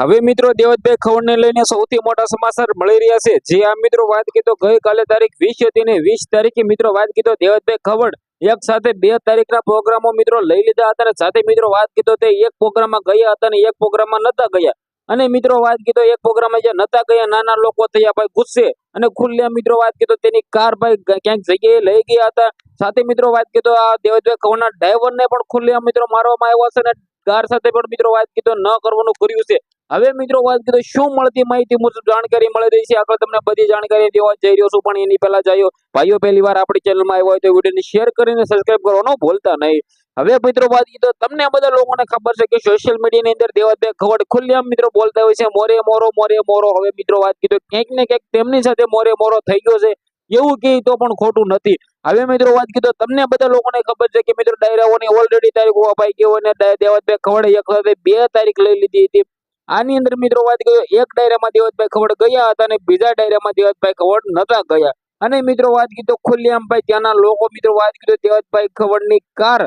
હવે મિત્રો દેવતભાઈ ખવડને લઈને સૌથી મોટા સમાચાર મળી રહ્યા છે. જે આ મિત્રો વાત કીધો ગઈકાલે તારીખ વીસ હતી ને વીસ તારીખે મિત્રો વાત કીધો દેવતભાઈ ખવડ. એક સાથે બે તારીખના પ્રોગ્રામો મિત્રો લઈ લીધા હતા સાથે મિત્રો વાત કીધો તે એક પ્રોગ્રામમાં ગયા હતા અને એક પ્રોગ્રામમાં નતા ગયા. અને મિત્રો વાત કીધો એક પ્રોગ્રામમાં જે નતા ગયા, નાના લોકો થયા ભાઈ ગુસ્સે. અને ખુલ્લે મિત્રો વાત કીધો તેની કાર ભાઈ ક્યાંક જગ્યાએ લઈ ગયા હતા. સાથે મિત્રો વાત કીધો આ દેવતભાઈ ખવડના ડ્રાઈવરને પણ ખુલ્લે મિત્રો મારવામાં આવ્યો છે અને કાર સાથે પણ મિત્રો વાત કીધો ન કરવાનું કર્યું છે. હવે મિત્રો વાત કીધો શું મળતી માહિતી મુજબ જાણકારી મળી રહી છે. આગળ તમને બધી જાણકારી દેવા જઈ રહ્યો છું, પણ એની પહેલા જાયો ભાઈઓ, પહેલી વાર આપણી ચેનલમાં આવ્યો હોય તો વિડીયોને શેર કરીને સબસ્ક્રાઈબ કરવાનો ભૂલતા નહીં. હવે મિત્રો વાત કીધો તમને બધા લોકોને ખબર છે કે સોશિયલ મીડિયાની અંદર દેવતભાઈ ખવડ ખુલ્લેઆમ મિત્રો બોલતા હોય છે. મોરે મોરો મોરે મોરો. હવે મિત્રો વાત કીધો ક્યાંક ને ક્યાંક તેમની સાથે મોરે મોરો થઈ ગયો છે. એવું કહે તો પણ ખોટું નથી. હવે મિત્રો વાત કીધો, તમને બધા લોકોને ખબર છે કે મિત્રો ડાયરાઓની ઓલરેડી તારીખ અપાઈ ગઈ અને દેવતભાઈ ખવડે એક સાથે બે તારીખ લઈ લીધી હતી. આની અંદર મિત્રો વાત કર્યો એક ડાયરામાં દેવતભાઈ ખવડ ગયા હતા અને બીજા ડાયરામાં દેવતભાઈ ખવડ નતા ગયા. અને મિત્રો વાત કીધો ખુલ્લી ભાઈ ત્યાંના લોકો મિત્રો વાત કીધો, દેવતભાઈ ખવડની કાર.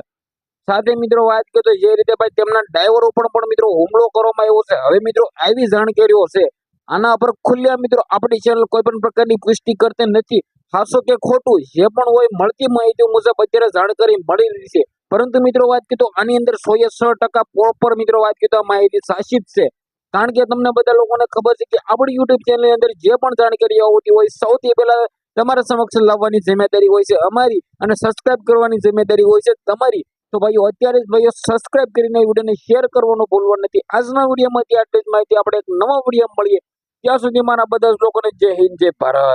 સાથે મિત્રો વાત કરીએ જે રીતે ભાઈ તેમના ડ્રાઈવર ઉપર પણ મિત્રો હુમલો કરવામાં આવ્યો છે. હવે મિત્રો આવી જાણ કર્યો છે. આના પર ખુલ્લા મિત્રો આપણી ચેનલ કોઈ પણ પ્રકારની પુષ્ટિ કરતી નથી. હાસો કે ખોટું, જે પણ હોય મળતી માહિતી મુજબ અત્યારે જાણકારી મળી રહી છે. પરંતુ મિત્રો વાત કીધું, આની અંદર સો સો ટકા પ્રોપર મિત્રો વાત કીધું, આ માહિતી સાચી છે. કારણ કે તમને બધા લોકોને ખબર છે કે આપણી યુટ્યુબ ચેનલની અંદર જે પણ જાણકારી આવતી હોય, સૌથી પહેલા તમારા સમક્ષ લાવવાની જિમ્મેદારી હોય છે અમારી અને સબસ્ક્રાઇબ કરવાની જિમ્મેદારી હોય છે તમારી. તો ભાઈઓ, અત્યારે જ ભાઈઓ સબસ્ક્રાઇબ કરીને વિડીયોને શેર કરવાનું ભૂલવાનું નથી. આજના વિડીયોમાંથી આટલી જ માહિતી. આપણે એક નવા વીડિયો મળીએ. ત્યાં સુધી મારા બધા જ લોકોને જય હિન્દ જય ભારત.